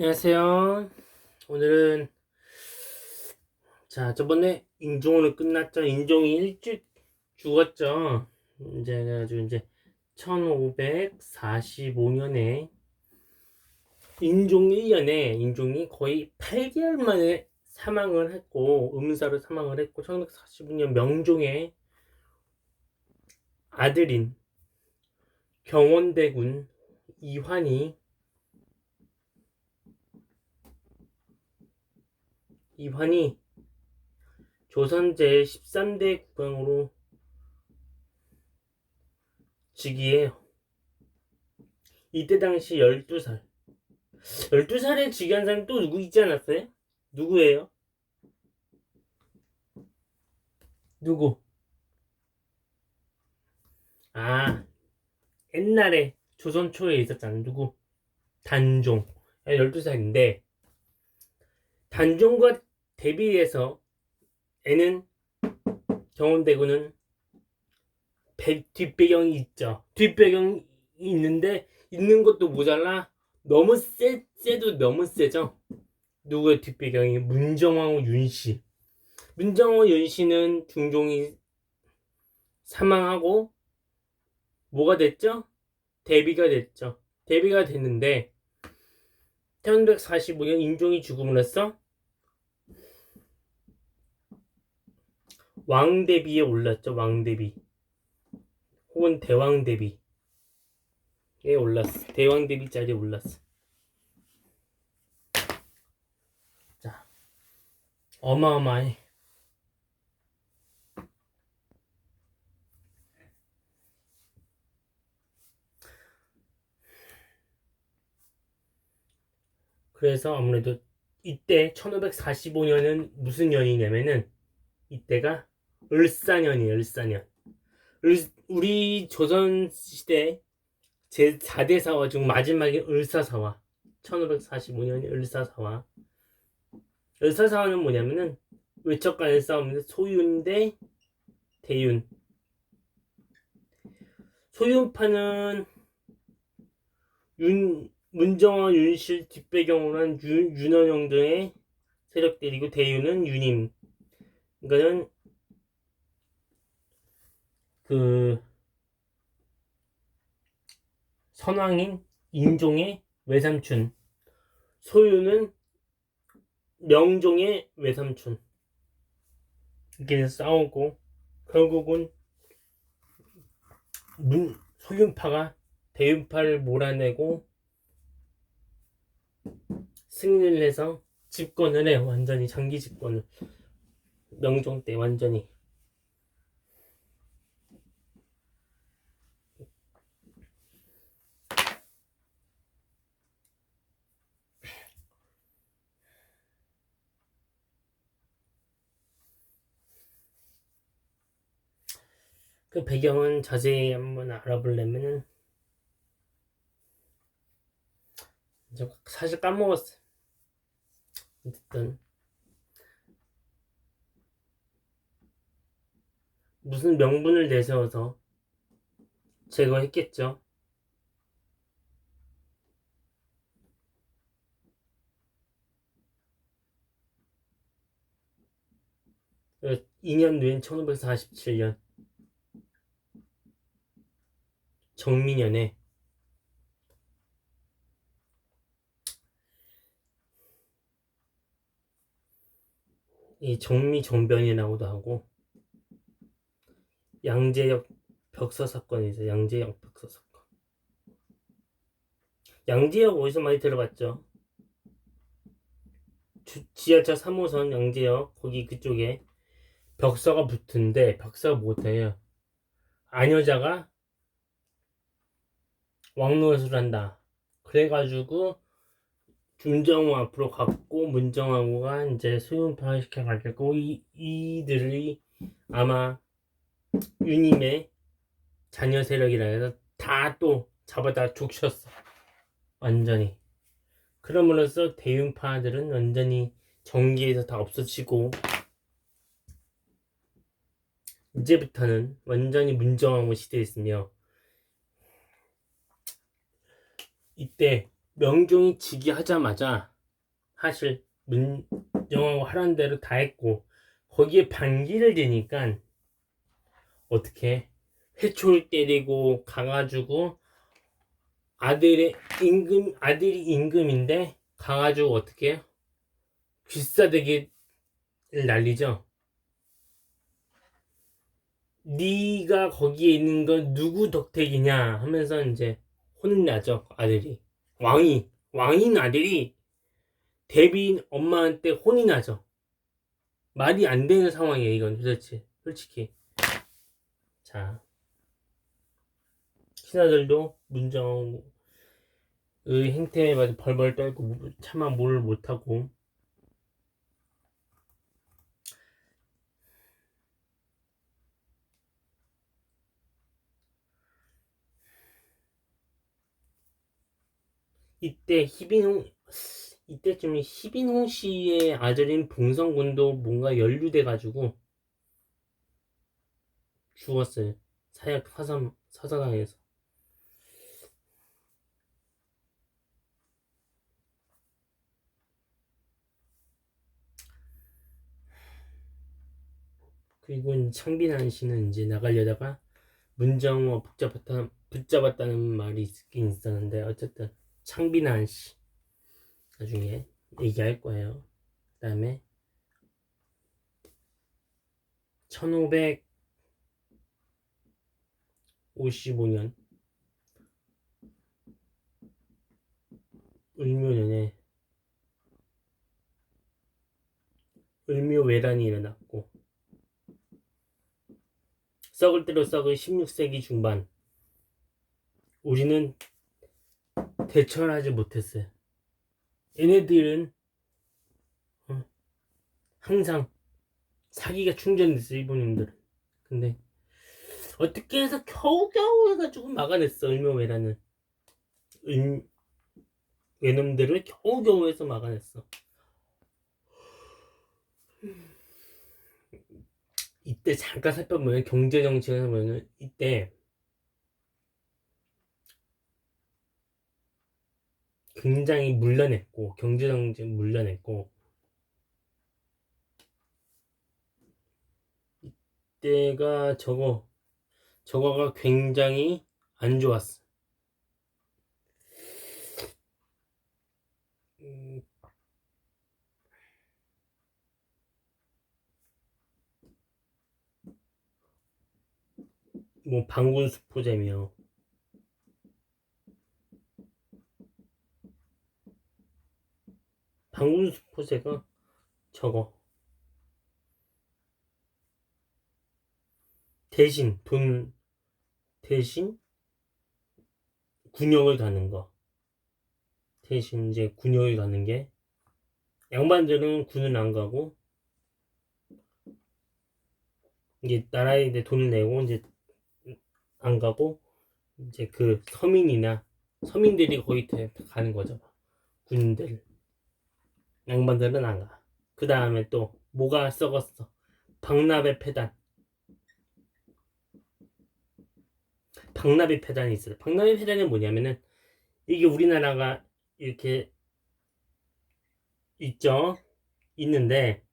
안녕하세요. 오늘은 자 저번에 인종으로 끝났죠. 인종이 일주 죽었죠. 이제 그래가지고 이제 1545년에 인종 1년에 인종이 거의 8개월 만에 사망을 했고 음사로 사망을 했고 1545년 명종의 아들인 경원대군 이환이 이환이 조선제 13대 국왕으로 즉위해요. 이때 당시 12살. 12살에 즉위한 사람이 또 누구 있지 않았어요? 누구예요? 누구? 아, 옛날에 조선 초에 있었잖아. 누구? 단종. 12살인데, 단종과 대비해서 애는 경원대구는 배, 뒷배경이 있죠. 뒷배경이 있는데 있는 것도 모자라 너무 세, 세도 너무 세죠. 누구의 뒷배경이 문정왕후 윤씨. 문정왕후 윤씨는 중종이 사망하고 뭐가 됐죠? 대비가 됐죠. 대비가 됐는데 1145년 인종이 죽음으로써 왕대비에 올랐죠. 왕대비. 혹은 대왕대비에 올랐어. 대왕대비 자리에 올랐어. 자, 어마어마해. 그래서 아무래도 이때 1545년은 무슨 년이냐면은 이때가 을사년이에요, 을사년. 을, 우리 조선 시대 제 4대 사화 중 마지막에 을사사화. 1545년이 을사사화. 을사사화는 뭐냐면은 외척 간의 싸움인데 소윤 대 대윤. 소윤파는 윤, 문정화, 윤실 뒷배경으로 한 윤, 윤원영 등의 세력들이고 대윤은 윤임. 이거는 그 선왕인 인종의 외삼촌 소유는 명종의 외삼촌. 해서 싸우고 결국은 문, 소윤파가 대윤파를 몰아내고 승리를 해서 집권을 해 완전히 장기 집권을. 명종 때 완전히 그 배경은 자세히 한번 알아보려면은 저 사실 까먹었어. 어쨌든 무슨 명분을 내세워서 제거했겠죠. 그 2년 뒤인 1547년 정민년에 이 정미정변이라고도 하고 양재역 벽서 있어요. 양재역 벽서 사건. 양재역 어디서 많이 들어봤죠? 주- 지하철 3호선 양재역 거기 그쪽에 벽서가 붙은데 벽서가 뭐예요? 아녀자가 왕노릇을 한다. 그래가지고 문정호 앞으로 갔고 문정호가 이제 수윤파 시켜가지고 이 이들이 아마 유님의 자녀 세력이라 해서 다 또 잡아다 죽셨어. 완전히. 그럼으로써 대윤파들은 완전히 정기에서 다 없어지고 이제부터는 완전히 문정왕후 시대였으며 이때 명종이 즉위하자마자 사실 문정하고 하라는 대로 다 했고 거기에 반기를 대니까 어떻게 회초를 때리고 가가지고 아들의 임금 아들이 임금인데 가가지고 어떻게? 귀싸대기를 날리죠. 네가 거기에 있는 건 누구 덕택이냐 하면서 이제 혼나죠 아들이 왕이 왕인 아들이 대비인 엄마한테 혼이 나죠. 말이 안 되는 상황이에요 이건 도대체. 솔직히. 자. 신하들도 문정의 행태에 맞아 벌벌 떨고 차마 뭘 못하고 이때 희빈홍 이때쯤에 희빈홍 씨의 아들인 봉성군도 뭔가 연루돼 가지고 죽었어요. 사약 사상 사사당에서. 그리고 창빈한 씨는 이제 나가려다가 문정호 붙잡았다, 붙잡았다는 말이 있긴 있었는데 어쨌든 창빈한 씨 나중에 얘기할 거예요. 그 다음에 1555년 을묘년에 을묘외란이 일어났고 썩을 대로 썩은 16세기 중반 우리는 대처하지 못했어요. 얘네들은 어, 항상 사기가 충전됐어 일본인들은. 근데 어떻게 해서 겨우겨우 해가지고 막아냈어 을묘외라는 을, 외놈들을 겨우겨우 해서 막아냈어. 이때 잠깐 살펴보면 경제 정책에서 보면 이때 굉장히 물러냈고 경제 정책 물러냈고 이때가 저거 저거가 굉장히 안 좋았어. 음, 뭐 방군 수포제며 방군 수포제가 저거. 대신 돈 대신 군역을 가는 거. 대신 이제 군역을 가는 게. 양반들은 군은 안 가고 이제 나라에 이제 돈을 내고 이제 안 가고 이제 그 서민이나 서민들이 거기 가는 거죠. 군들 양반들은 안 가. 그 다음에 또 뭐가 썩었어? 박나베 패단. 박나베 패단이 있어요. 박나베 패단이 뭐냐면은 이게 우리나라가 이렇게 있죠. 있는데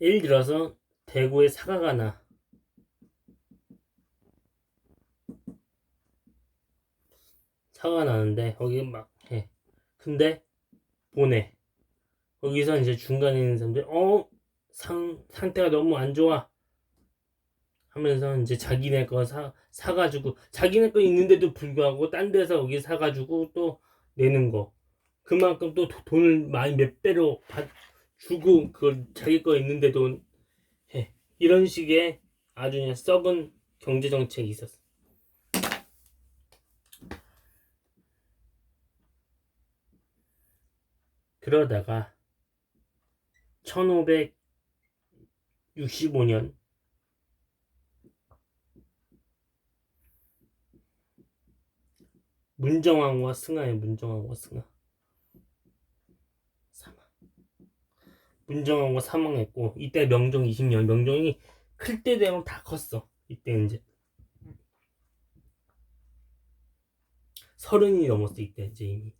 예를 들어서 대구에 사과가 나. 사과가 나는데 거기 막 해. 근데 보내. 거기서 이제 중간에 있는 사람들 어 상, 상태가 너무 안 좋아 하면서 이제 자기네 거 사, 사가지고 자기네 거 있는데도 불구하고 딴 데서 여기 사가지고 또 내는 거 그만큼 또 돈을 많이 몇 배로 받, 주고 그걸 자기 거 있는데도 해 이런 식의 아주 그냥 썩은 경제 정책이 있었어. 그러다가 1565년 문정왕과 승하의 문정왕과 승하. 사망 문정왕과 사망했고 이때 명종 20년. 명종이 클 때 되면 다 컸어. 이때 이제. 서른이 넘었어 이때 이제 이미.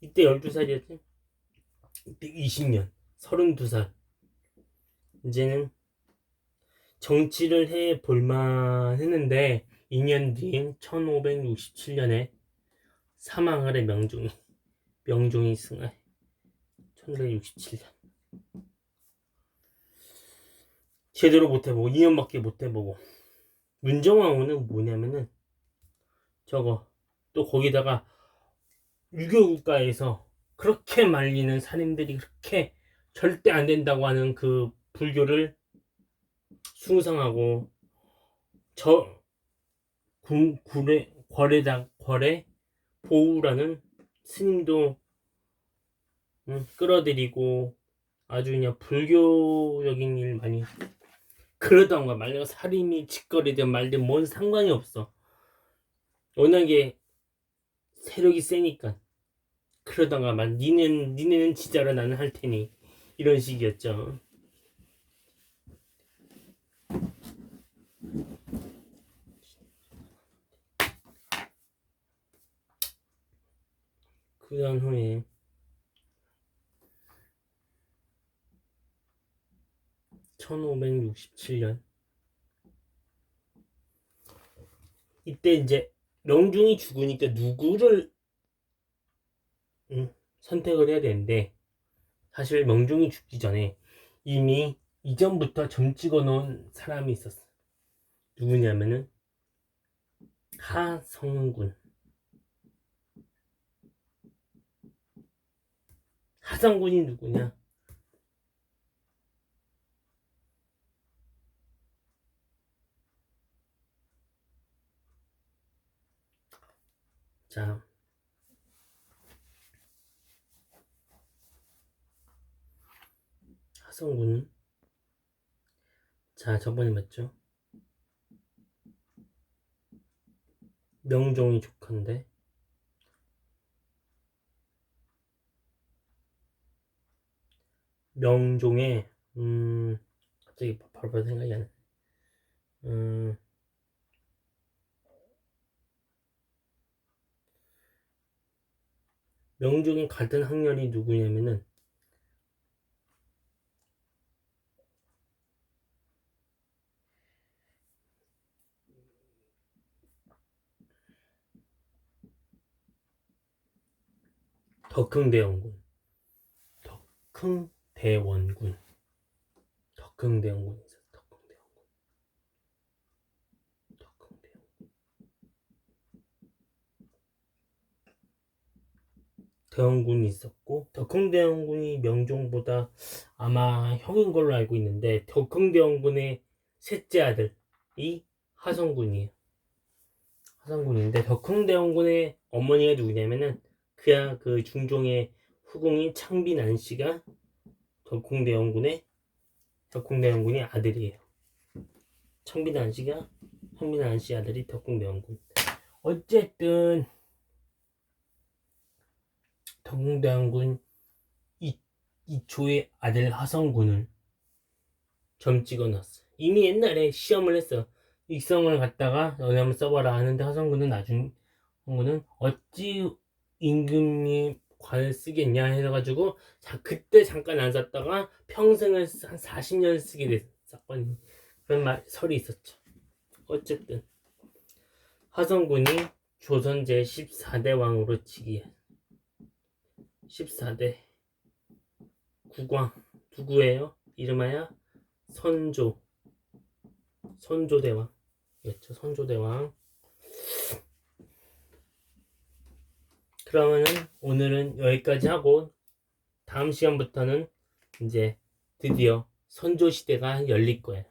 이때 12살이었지? 이때 20년 32살. 이제는 정치를 해 볼만 했는데 2년 뒤인 1567년에 사망하래 명종이 명종이 승하해 1567년. 제대로 못 해보고 2년밖에 못 해보고. 문정왕후는 뭐냐면은 저거 또 거기다가 유교 국가에서 그렇게 말리는 사람들이 그렇게 절대 안 된다고 하는 그 불교를 숭상하고 저 구, 구례 거래당 거래 보우라는 스님도 음, 끌어들이고 아주 그냥 불교적인 일 많이 그러던 거야. 말려 살인이 짓거리든 말든 뭔 상관이 없어. 워낙에 세력이 세니까 그러다가 막 니는 니네는 지자라 나는 할 테니 이런 식이었죠. 그런 후에 (1567년) 이때 이제 명중이 죽으니까 누구를 음, 선택을 해야 되는데 사실 명중이 죽기 전에 이미 이전부터 점 찍어 놓은 사람이 있었어. 누구냐면은 하성군. 하성군이 누구냐? 자, 하성군은 자 저번에 맞죠? 명종이 조카인데 명종의 음 갑자기 바로 생각이 안 나. 음 명종이 같은 학년이 누구냐면은 덕흥대원군. 덕흥대원군. 덕흥대원군 덕흥대원군. 대원군이 있었고 덕흥대원군이 명종보다 아마 형인 걸로 알고 있는데 덕흥대원군의 셋째 아들이 하성군이에요. 하성군인데 덕흥대원군의 어머니가 누구냐면은 그야 그 중종의 후궁인 창빈안 씨가 덕궁대원군의 덕궁대원군의 아들이에요. 창빈안 씨가 창빈안 씨 아들이 덕궁대원군. 어쨌든 덕궁대원군 이 이초의 아들 하성군을 점 찍어놨어. 이미 옛날에 시험을 했어. 익성을 갖다가 너네 한번 써봐라 하는데 하성군은 나중 하성군은 어찌 임금님 관을 쓰겠냐 해가지고 자 그때 잠깐 안 썼다가 평생을 한 40년 쓰게 됐 사건이 그런 말 설이 있었죠. 어쨌든 화성군이 조선 제 14대 왕으로 즉위 14대 국왕 누구예요? 이름하여 선조 선조대왕이었죠. 선조대왕 그러면은 오늘은 여기까지 하고 다음 시간부터는 이제 드디어 선조 시대가 열릴 거예요.